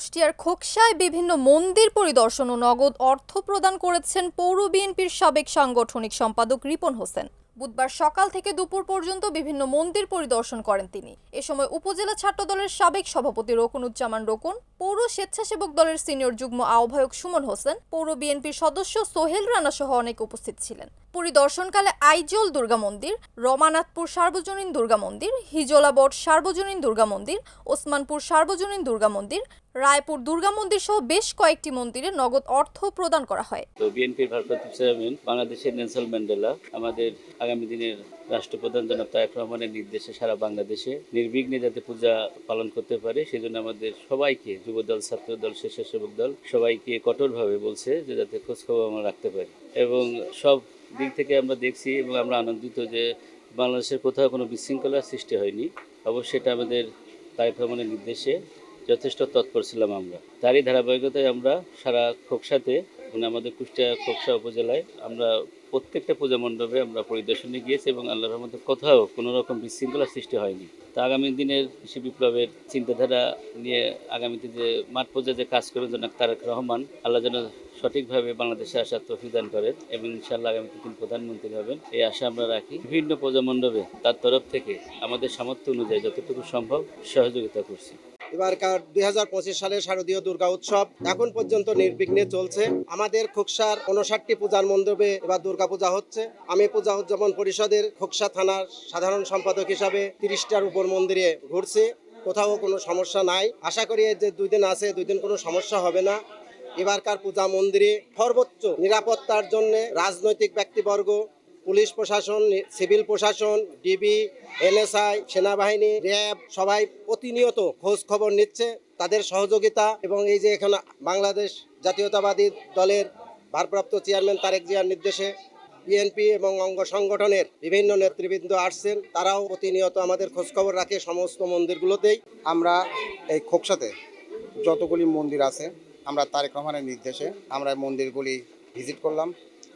কুষ্টিয়ার খোকসায় বিভিন্ন মন্দির পরিদর্শন ও নগদ অর্থ প্রদান করেছেন পৌর বিএনপির সাবেক সাংগঠনিক সম্পাদক রিপন হোসেন। বুধবার সকাল থেকে দুপুর পর্যন্ত বিভিন্ন মন্দির পরিদর্শন করেন তিনি। এ সময় উপজেলা ছাত্র দলের সাবেক সভাপতি রোকনুজ্জামান রোকন, পৌর স্বেচ্ছাসেবক দলের সিনিয়র যুগ্ম আহ্বায়ক সুমন হোসেন, পৌর বিএনপির সদস্য সোহেল রানা সহ অনেক উপস্থিত ছিলেন। পরিদর্শনকালে আইজল দুর্গা মন্দির, রমানাথপুর সার্বজনীন দুর্গা মন্দির হিজলাবট সার্বজনীন দুর্গা মন্দির, ওসমানপুর সার্বজনীন দুর্গা মন্দির, রায়পুর দুর্গা মন্দির সহ বেশ কয়েকটি মন্দিরে নগদ অর্থ প্রদান করা হয়। তো বিএনপির ভারপ্রাপ্ত চেয়ারম্যান বাংলাদেশের নেলসন ম্যান্ডেলা, আমাদের আগামী দিনের রাষ্ট্রপ্রধান জনাব তারেক রহমানের নির্দেশে সারা বাংলাদেশে নির্বিঘ্নে যাতে পূজা পালন করতে পারে, সেজন্য আমাদের সবাইকে যুবদল, ছাত্রদল, স্বেচ্ছাসেবক দল সবাইকে কঠোরভাবে বলছে যে যাতে খোঁজখবর আমরা রাখতে পারি। এবং সব দিক থেকে আমরা দেখছি এবং আমরা আনন্দিত যে বাংলাদেশের কোথাও কোনো বিশৃঙ্খলার সৃষ্টি হয়নি। অবশ্যই এটা আমাদের তারেক রহমানের নির্দেশে যথেষ্ট তৎপর ছিলাম আমরা। তারই ধারাবাহিকতায় আমরা সারা খোকসাতে মানে আমাদের কুষ্টিয়া খোকসা উপজেলায় আমরা প্রত্যেকটা পূজা মণ্ডপে আমরা পরিদর্শনে গিয়েছি এবং আল্লাহর রহমতে কোথাও কোনো রকম বিশৃঙ্খলার সৃষ্টি হয়নি। তা আগামী দিনের কৃষি বিপ্লবের চিন্তাধারা নিয়ে আগামীতে যে মাঠ পর্যায়ে যে কাজ করবেন জনাব তারেক রহমান, আল্লাহ যেন সঠিকভাবে বাংলাদেশে আসার তৌফিক দান করেন এবং ইনশাআল্লাহ আগামীতে তিনি প্রধানমন্ত্রী হবেন। এই আশা আমরা রাখি। বিভিন্ন পূজা মণ্ডপে তার তরফ থেকে আমাদের সামর্থ্য অনুযায়ী যতটুকু সম্ভব সহযোগিতা করছি। এবারকার দুই হাজার পঁচিশ সালের শারদীয় দুর্গা উৎসব এখন পর্যন্ত নির্বিঘ্নে চলছে। আমাদের খোকসার উনষাটটি পূজার মণ্ডপে এবার দুর্গা পূজা হচ্ছে। আমি পূজা উদযাপন পরিষদের খোকসা থানার সাধারণ সম্পাদক হিসাবে তিরিশটার উপর মন্দিরে ঘুরছি। কোথাও কোনো সমস্যা নাই। আশা করি যে দুই দিন আছে, দুই দিন কোনো সমস্যা হবে না। এবারকার পূজা মন্দিরে সর্বোচ্চ নিরাপত্তার জন্য রাজনৈতিক ব্যক্তিবর্গ পুলিশ প্রশাসন, সিভিল প্রশাসন, ডিবি, এনএসআই, সেনাবাহিনী, র্যাব সবাই প্রতিনিয়ত খোঁজ খবর নিচ্ছে। তাদের সহযোগিতা এবং এই যে এখানে বাংলাদেশ জাতীয়তাবাদী দলের ভারপ্রাপ্ত চেয়ারম্যান তারেক জিয়ার নির্দেশে বিএনপি এবং অঙ্গ সংগঠনের বিভিন্ন নেতৃবৃন্দ আসছেন। তারাও প্রতিনিয়ত আমাদের খোঁজখবর রাখে সমস্ত মন্দিরগুলোতেই। আমরা এই খোকসাতে যতগুলি মন্দির আছে, আমরা তারেক রহমানের নির্দেশে আমরা মন্দিরগুলি ভিজিট করলাম।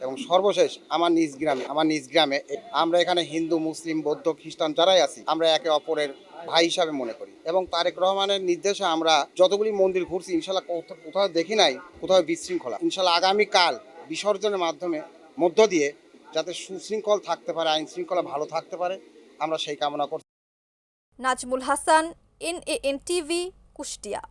এবং সর্বশেষ আমার নিজ গ্রামে, আমার নিজ গ্রামে আমরা এখানে হিন্দু, মুসলিম, বৌদ্ধ, খ্রিস্টান যারাই আছি, আমরা একে অপরের ভাই হিসাবে মনে করি। এবং তারেক রহমানের নির্দেশে আমরা যতগুলি মন্দির ঘুরছি, ইনশাল্লাহ কোথাও দেখি নাই, কোথাও বিশৃঙ্খলা। ইনশাল্লাহ আগামীকাল বিসর্জনের মাধ্যমে মধ্য দিয়ে যাতে সুশৃঙ্খল থাকতে পারে, আইন শৃঙ্খলা ভালো থাকতে পারে, আমরা সেই কামনা করছি। Nazmul Hasan N A N TV, Kushtia.